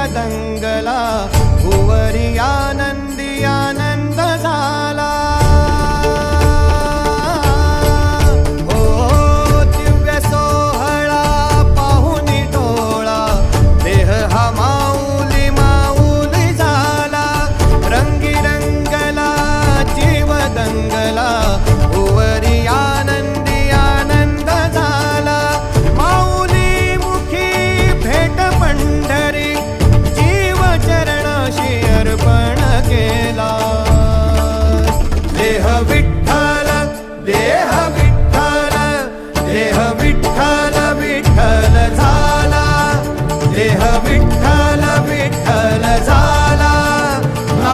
वदङ्गला भुवरिया देह में